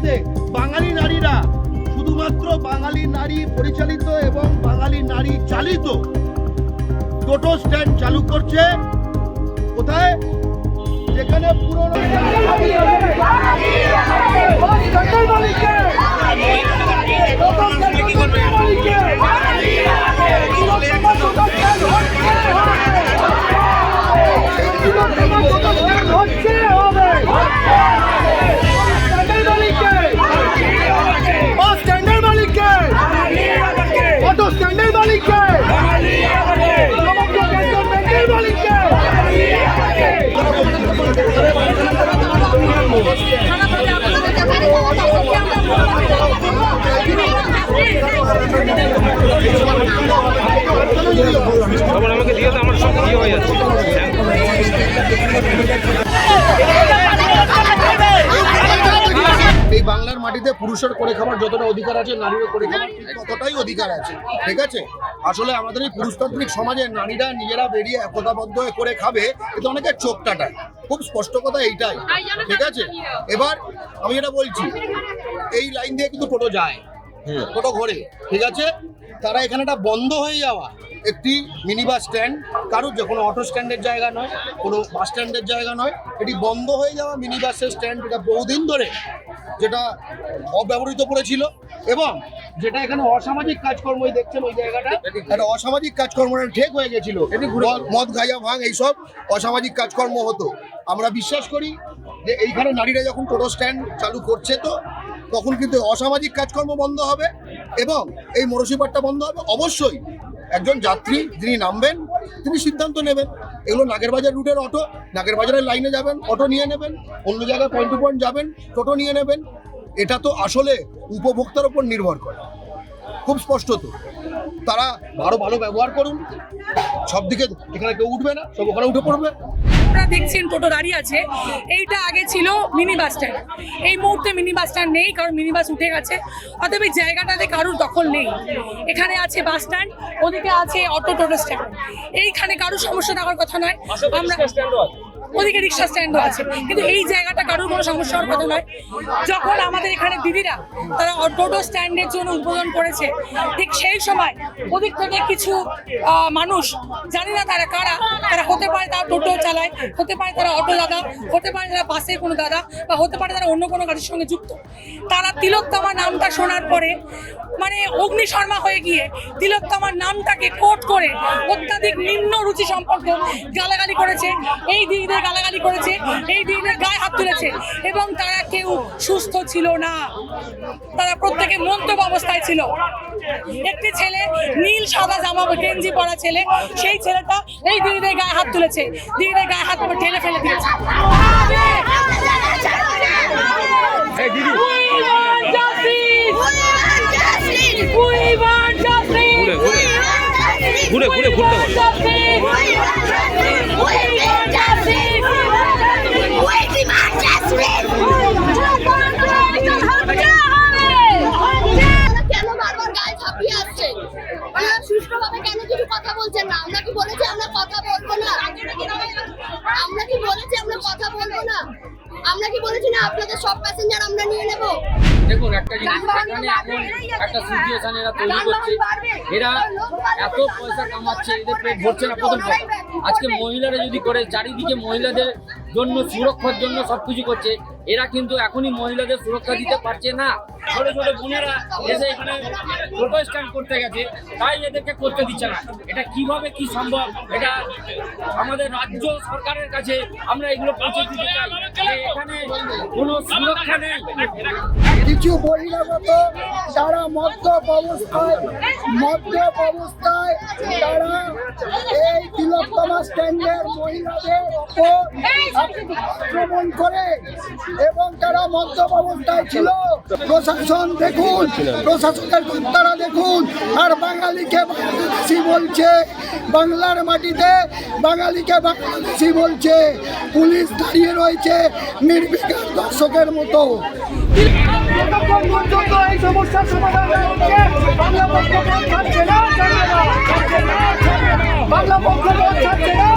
রাজনীতিতে বাঙালি নারীরা শুধুমাত্র বাঙালি নারী পরিচালিত এবং বাঙালি নারী চালিত টোটো স্ট্যান্ড চালু করছে। কোথায়? যেখানে পুরনো মাটিতে পুরুষের করে খাবার যতটা অধিকার আছে নারীরও করে খাবার ততটাই অধিকার আছে। ঠিক আছে? আসলে আমাদের এই পুরুষতান্ত্রিক সমাজে নারীরা নিজেরা বেরিয়ে একতাবদ্ধ হয়ে করে খাবে এতে অনেকের চোখ টাটায়। খুব স্পষ্ট কথা এইটাই। ঠিক আছে? এবার আমি যেটা বলছি এই লাইন দিয়ে কিন্তু টোটো যায়। টোটো ঘোরে। ঠিক আছে? তারা এখানে একটা বন্ধ হয়ে যাওয়া। একটি মিনি বাস স্ট্যান্ড। কারোর যে কোনো অটো স্ট্যান্ডের জায়গা নয় কোনো বাস স্ট্যান্ডের জায়গা নয়। এটি বন্ধ হয়ে যাওয়া মিনি বাসের স্ট্যান্ড। এটা বহুদিন ধরে যেটা অব্যবহৃত পড়েছিল এবং যেটা এখানে অসামাজিক কাজকর্ম দেখছেন ওই জায়গাটা একটা অসামাজিক কাজকর্ম ঠেক হয়ে গেছিল। মদ- মদ গাঁজা ভাঙ এইসব অসামাজিক কাজকর্ম হতো। আমরা বিশ্বাস করি যে এইখানে নারীরা যখন টোটো স্ট্যান্ড চালু করছে তো তখন কিন্তু অসামাজিক কাজকর্ম বন্ধ হবে এবং এই মরসিপাটটা বন্ধ হবে। অবশ্যই একজন যাত্রী যিনি নামবেন তিনি সিদ্ধান্ত নেবেন। এগুলো নাগেরবাজার রুটের অটো নাগেরবাজারের লাইনে যাবেন অটো নিয়ে নেবেন অন্য জায়গায় পয়েন্ট টু পয়েন্ট যাবেন টোটো নিয়ে নেবেন। এটা তো আসলে উপভোক্তার উপর নির্ভর করে। খুব স্পষ্ট তো। তারা ভালো ভালো ব্যবহার করুন। সব দিকে এখানে কেউ উঠবে না সব ওখানে উঠে পড়বে। আপনারা দেখছেন টোটো দাঁড়িয়ে আছে। এইটা আগে ছিল মিনি বাস স্ট্যান্ড। এই মুহূর্তে মিনি বাস স্ট্যান্ড নেই কারণ মিনি বাস উঠে গেছে। অতএব এই জায়গাটাতে কারোর দখল নেই। এখানে আছে বাস স্ট্যান্ড ওদিকে আছে অটো টোটো স্ট্যান্ড। এইখানে কারোর সমস্যা থাকার কথা নয়। আমরা ওদিকে রিক্সা স্ট্যান্ডও আছে। কিন্তু এই জায়গাটা কারোর কোনো সমস্যা হওয়ার কথা নয়। যখন আমাদের এখানে দিদিরা তারা টোটো স্ট্যান্ডের জন্য উদ্বোধন করেছে, ঠিক সেই সময় ওদিক থেকে কিছু মানুষ, জানি না তারা কারা, তারা হতে পারে তারা টোটো চালায়, হতে পারে তারা অটো দাদা, হতে পারে তারা বাসের কোনো দাদা, বা হতে পারে তারা অন্য কোনো গাড়ির সঙ্গে যুক্ত। তারা তিলোত্তমা নামটা শোনার পরে মানে অগ্নি শর্মা হয়ে গিয়ে তিলোত্তমার নামটাকে কোট করে অত্যাধিক নিম্ন রুচি সম্পর্ক গালাগালি করেছে। এই দিদিদের গালাগালি করেছে এই দিদিদের গায়ে হাত তুলেছে এবং তারা কেউ সুস্থ ছিল না। তারা প্রত্যেকে মন্তব্য অবস্থায় ছিল। একটি ছেলে নীল সাদা জামা গেঞ্জি পরা ছেলে সেই ছেলেটা এই দিদিদের গায়ে হাত তুলেছে দিদিদের গায়ে হাত তুলে ঠেলে ফেলে দিয়েছে। ঘুরে ঘুরে। ঘুরতে বলেছি আমরা কথা বলব না। আমরা কি বলেছি না? আপনাদের সব প্যাসেঞ্জার আমরা নিয়ে নেব। দেখুন একটা জিনিস এখানে এমন একটা সিচুয়েশন এরা তৈরি করছে। এরা এত পয়সা কামাচ্ছে এদের পেট ভরছে না প্রথম কথা। আজকে মহিলারা যদি করে চারিদিকে মহিলাদের জন্য সুরক্ষার জন্য সবকিছু করছে এরা কিন্তু এখনই মহিলাদের সুরক্ষা দিতে পারছে না। ছোট ছোট বোনেরা এসে এখানে ফটো স্ট্যান্ড করতে গেছে। তাই এদেরকে করতে দিচ্ছে না। এটা কীভাবে কি সম্ভব? এটা আমাদের রাজ্য সরকারের কাছে আমরা এগুলো পৌঁছে দিতে চাই। এখানে কোনো সুরক্ষা নেই। কিছু বহিরাগত তারা অবস্থায় মদ্যপ অবস্থায় তারা এই স্ট্যান্ডের মহিলাদের ওপর আক্রমণ করে এবং তারা মদ্যপ অবস্থায় ছিল। প্রশাসন দেখুন, প্রশাসনের কর্তারা দেখুন, আর বাঙালিকে বাংলাদেশি বলছে, বাংলার মাটিতে বাঙালিকে বাংলাদেশি বলছে, পুলিশ দাঁড়িয়ে রয়েছে নির্বিকার দর্শকের মতো। এই সমস্যার সমাধান বাংলা পক্ষ পথ ছাড়ছে না। বাংলা পক্ষ ছাড়ছে না,